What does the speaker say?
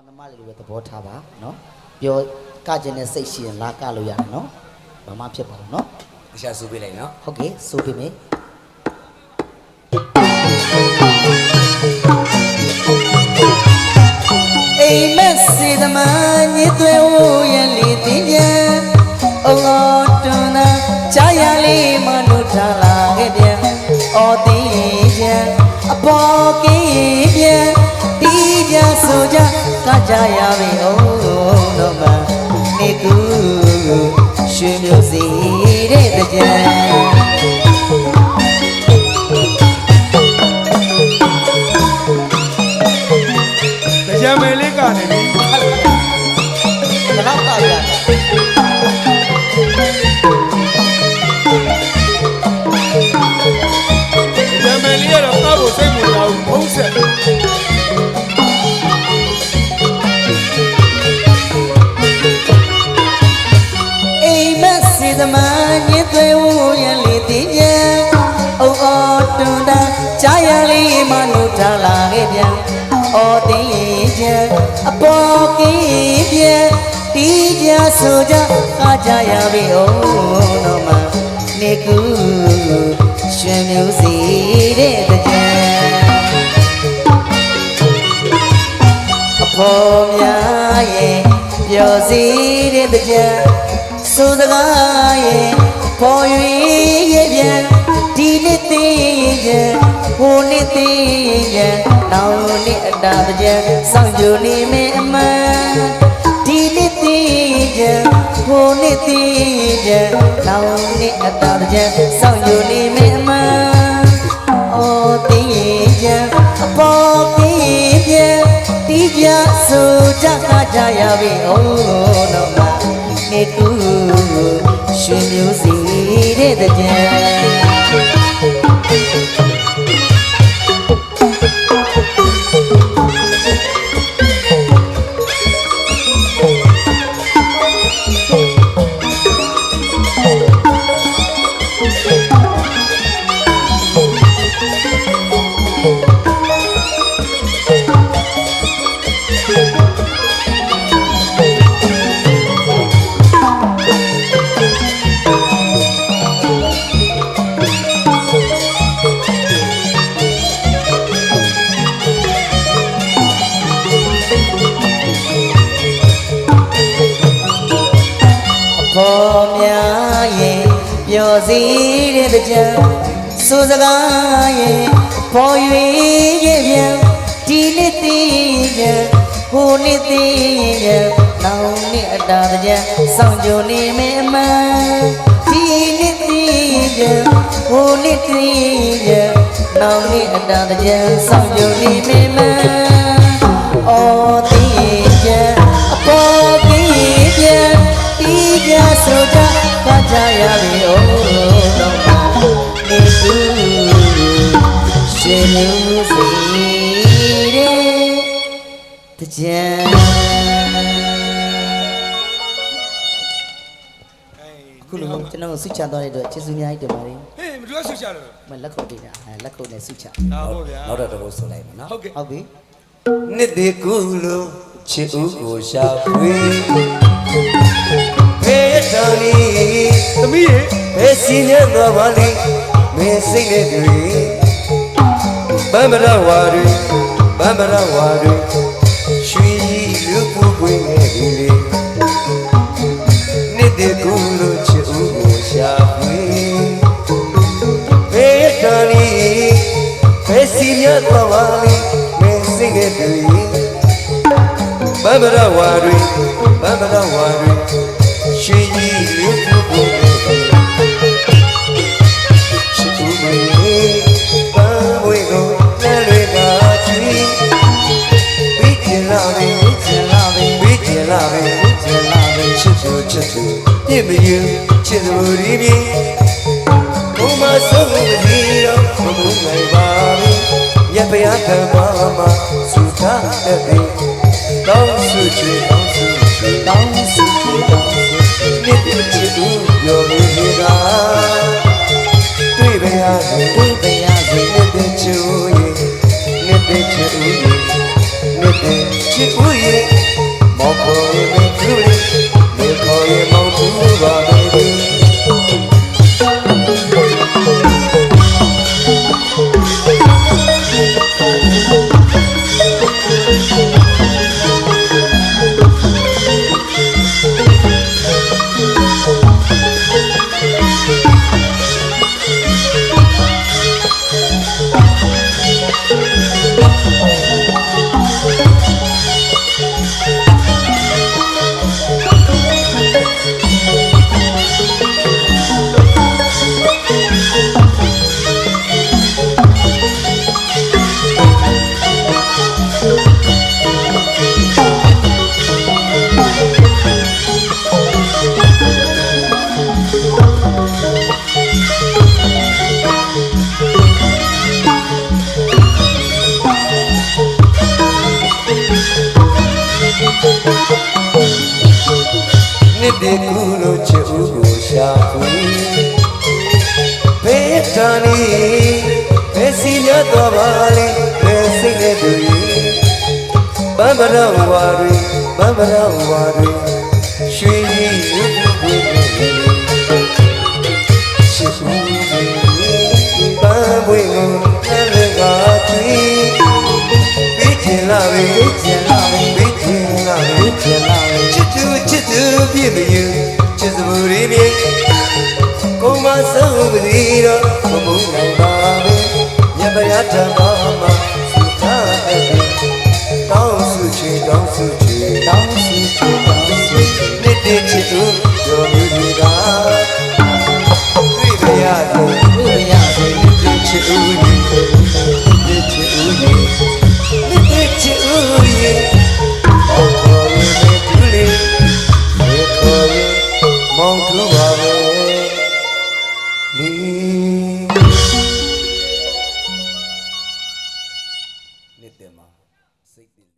င်းသမားလေးလိုပဲသဘောထားပါနော်ပြောကကျင်တဲ့စိတ်ရှိရင်လာကလို့ရတယ်နော်ဘာမှဖြစ်ပါဘူးနော်အရှာစုပေးလိုက်နော်ဟုတ်ကဲ့ဆိုပြမယ်အိမ်မက်စီသမားညစ်သွဲဝရလေးတင်ပြန်အော်အော်တွန်းသာကြာရလေးမနုထားလာခဲ့ပြန်အော်တင်ပြန်အပေါ်ကင်းပြန်တီးကြဆိုကြ ကကြရပြီအိုးတော့မနေကူရွှေမျိုးစီတဲ့ကြံကြံ ပြန်အော်တင်ရင်ချမ်းအပေါ်ကင်းပြန်တီးကြဆိုကြအားကြရပြီအိုးတော့မနေကူရွှေမျိုးစီတဲ့ကြံအဖော်များရဲ့ပျော်စီတဲ့ကြံစိုးစကားရဲ့ပေါ်၍ ရဲ့ပြန်ဒီနှစ်သေးရဲ့ဟိုနှစ်သေးရဲ့နောက်နှစ်အတာကြံစောင့်ကြနေမေအမှန်ဒီနှစ်သေးရဲ့ဟိုနှစ်သေးရဲ့နောက်နှစ်အတာကြံစောင့်ကြနေမေအမှန်အော်တင်းပြန်အပေါ်ကင်းပြန်တီးကြဆိုကြခါကြရပြီအိုးတော့မနေတူ ရွှေမျိုးစီတဲ့ကြံ အဖော်များရဲ့ပျော်စီတဲ့ကြံစိုးစကားရဲ့ပေါ်၍ရဲ့ပြန်ဒီနှစ်သေးရဲ့ဟိုနှစ်သေးရဲ့နောက်နှစ်အတာကြံစောင့်ကြနေမေအမှန်ဒီနှစ်သေးရဲ့ဟိုနှစ်သေးရဲ့နောက်နှစ်အတာကြံစောင့်ကြနေမေအမှန်အော်သေးရဲ့အ တီးကြဆိုကြကကြရပြီအိုးတော့နေသူရှင်မျိုးစီတဲ့ကြံခုလိုမျိုးကျွန်တော်ကိုဆွချသွားတဲ့အတွက်ကျေးဇူးများကြီးတင်ပါတယ်ဟေးမတူရဆွချလို့မလက်ခုပ်ပေးတာအဲလက်ခုပ်နဲ့ဆွချဒါဟုတ်ဗျာနောက်တော့တော့ဆိုလိုက်မယ်နော်ဟုတ်ကဲ့ဟုတ်ပြီနှစ်သေးကူလို့ချစ်ဦးကိုရှာဖွေ ဖေးတော်လီသမီးရေဖေးစီနေတော်ပါလိမင်းစိတ်နဲ့တွေဗမ္မရဝါတွေဗမ္မရဝါတွေရွှေလူပူပွင့်နေပြီလေနှစ်သေးကူလို့ချစ်ဦးကိုရှာဖွေဖေးတော်လီဖေးစီနေတော်ပါလိမင်းစိတ်နဲ့တွေဗဗရဝါရီဗဗရဝါရီရှိ ချစ်သူချစ်သူပြည့်မယူချစ်သူရီပြီဘုမဆုံးမဒီတော့မမှုနိုင်ပါဘူးရပရကဘာမသုထားတဲ့တောင်းစုချေတောင်းစုချေတောင်းစုချီတောင်းစုချီနှစ်ပြည့်ချစ်သူပြောပြီးနေတာတွေ့ပါရစေတွေ့ပါရစေနှစ်ပြည့်ချူရဲ့နှစ်ပြည့်ချူရဲ့နှစ်ပြည့်ချူရဲ့ ခုလိုချစ်ဦးကိုရှာဖွေဘေးတန်နီဘေးစီရတော့ပါလေဘေးစိတ်နဲ့တူပံပရဝါရီပံပရဝါရီ တွေပြေကိုမဆုံးသည်တော့မမှုနိုင်ပါပဲမြတ်ဗျာဓမ္မမှာ